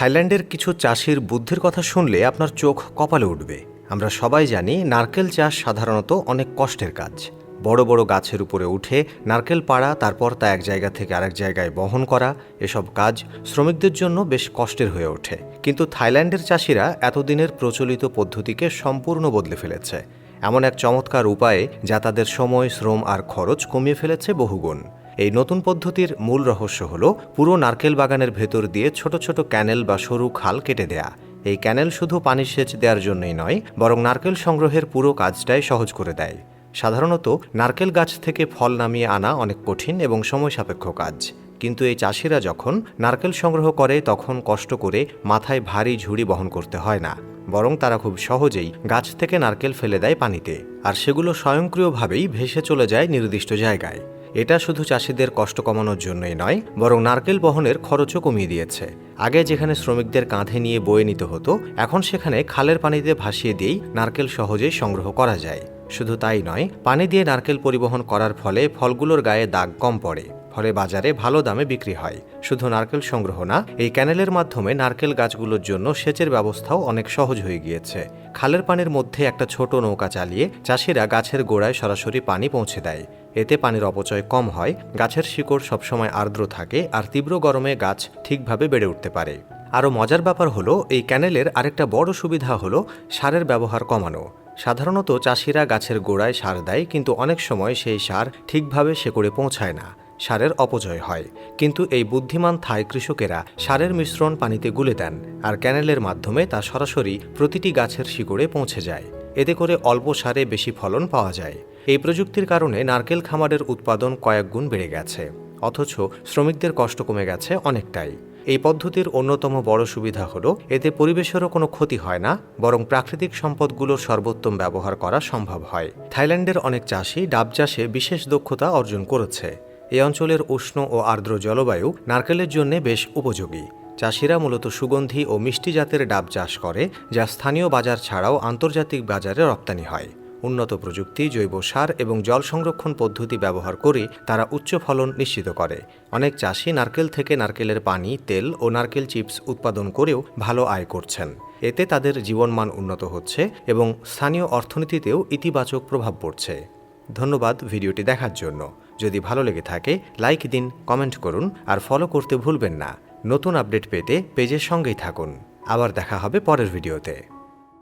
থাইল্যান্ডের কিছু চাষির বুদ্ধির কথা শুনলে আপনার চোখ কপালে উঠবে। আমরা সবাই জানি নারকেল চাষ সাধারণত অনেক কষ্টের কাজ। বড় বড় গাছের উপরে উঠে নারকেল পাড়া, তারপর তা এক জায়গা থেকে আরেক জায়গায় বহন করা, এসব কাজ শ্রমিকদের জন্য বেশ কষ্টের হয়ে ওঠে। কিন্তু থাইল্যান্ডের চাষিরা এতদিনের প্রচলিত পদ্ধতিকে সম্পূর্ণ বদলে ফেলেছে। এমন এক চমৎকার উপায়ে যা তাদের সময়, শ্রম আর খরচ কমিয়ে ফেলেছে বহুগুণ। এই নতুন পদ্ধতির মূল রহস্য হল, পুরো নারকেল বাগানের ভেতর দিয়ে ছোট ছোট ক্যানেল বা সরু খাল কেটে দেয়া। এই ক্যানেল শুধু পানি সেচ দেওয়ার জন্যই নয়, বরং নারকেল সংগ্রহের পুরো কাজটাই সহজ করে দেয়। সাধারণত, নারকেল গাছ থেকে ফল নামিয়ে আনা অনেক কঠিন এবং সময় সাপেক্ষ কাজ। কিন্তু এই চাষিরা যখন নারকেল সংগ্রহ করে, তখন কষ্ট করে মাথায় ভারী ঝুড়ি বহন করতে হয় না। বরং তারা খুব সহজেই গাছ থেকে নারকেল ফেলে দেয় পানিতে। আর সেগুলো স্বয়ংক্রিয়ভাবেই ভেসে চলে যায় নির্দিষ্ট জায়গায়। এটা শুধু চাষিদের কষ্ট কমানোর জন্যই নয়, বরং নারকেল বহনের খরচও কমিয়ে দিয়েছে। আগে যেখানে শ্রমিকদের কাঁধে নিয়ে বয়ে নিতে হতো, এখন সেখানে খালের পানিতে ভাসিয়ে দিয়েই নারকেল সহজেই সংগ্রহ করা যায়। শুধু তাই নয়, পানি দিয়ে নারকেল পরিবহন করার ফলে ফলগুলোর গায়ে দাগ কম পড়ে, ফলে বাজারে ভালো দামে বিক্রি হয়। শুধু নারকেল সংগ্রহ না, এই ক্যানেলের মাধ্যমে নারকেল গাছগুলোর জন্য সেচের ব্যবস্থাও অনেক সহজ হয়ে গিয়েছে। খালের পানির মধ্যে একটা ছোট নৌকা চালিয়ে চাষিরা গাছের গোড়ায় সরাসরি পানি পৌঁছে দেয়। এতে পানির অপচয় কম হয়, গাছের শিকড় সবসময় আর্দ্র থাকে আর তীব্র গরমে গাছ ঠিকভাবে বেড়ে উঠতে পারে। আরও মজার ব্যাপার হলো, এই ক্যানেলের আরেকটা বড় সুবিধা হলো সারের ব্যবহার কমানো। সাধারণত চাষিরা গাছের গোড়ায় সার দেয়, কিন্তু অনেক সময় সেই সার ঠিকভাবে শেকড়ে পৌঁছায় না। সারের অপচয় হয়। কিন্তু এই বুদ্ধিমান থাই কৃষকেরা সারের মিশ্রণ পানিতে গুলে দেন, আর ক্যানেলের মাধ্যমে তা সরাসরি প্রতিটি গাছের শিকড়ে পৌঁছে যায়। এতে করে অল্প সারে বেশি ফলন পাওয়া যায়। এই প্রযুক্তির কারণে নারকেল খামারের উৎপাদন কয়েক গুণ বেড়ে গেছে, অথচ শ্রমিকদের কষ্ট কমে গেছে অনেকটাই। এই পদ্ধতির অন্যতম বড় সুবিধা হল, এতে পরিবেশেরও কোনো ক্ষতি হয় না, বরং প্রাকৃতিক সম্পদগুলোর সর্বোত্তম ব্যবহার করা সম্ভব হয়। থাইল্যান্ডের অনেক চাষি ডাব চাষে বিশেষ দক্ষতা অর্জন করেছে। এই অঞ্চলের উষ্ণ ও আর্দ্র জলবায়ু নারকেলের জন্য বেশ উপযোগী। চাষিরা মূলত সুগন্ধি ও মিষ্টি জাতের ডাব চাষ করে, যা স্থানীয় বাজার ছাড়াও আন্তর্জাতিক বাজারে রপ্তানি হয়। উন্নত প্রযুক্তি, জৈব সার এবং জল সংরক্ষণ পদ্ধতি ব্যবহার করে তারা উচ্চ ফলন নিশ্চিত করে। অনেক চাষি নারকেল থেকে নারকেলের পানি, তেল ও নারকেল চিপস উৎপাদন করেও ভালো আয় করছেন। এতে তাদের জীবনমান উন্নত হচ্ছে এবং স্থানীয় অর্থনীতিতেও ইতিবাচক প্রভাব পড়ছে। ধন্যবাদ ভিডিওটি দেখার জন্য। যদি ভালো লেগে থাকে, লাইক দিন, কমেন্ট করুন আর ফলো করতে ভুলবেন না। নতুন আপডেট পেতে পেজের সঙ্গেই থাকুন। আবার দেখা হবে পরের ভিডিওতে।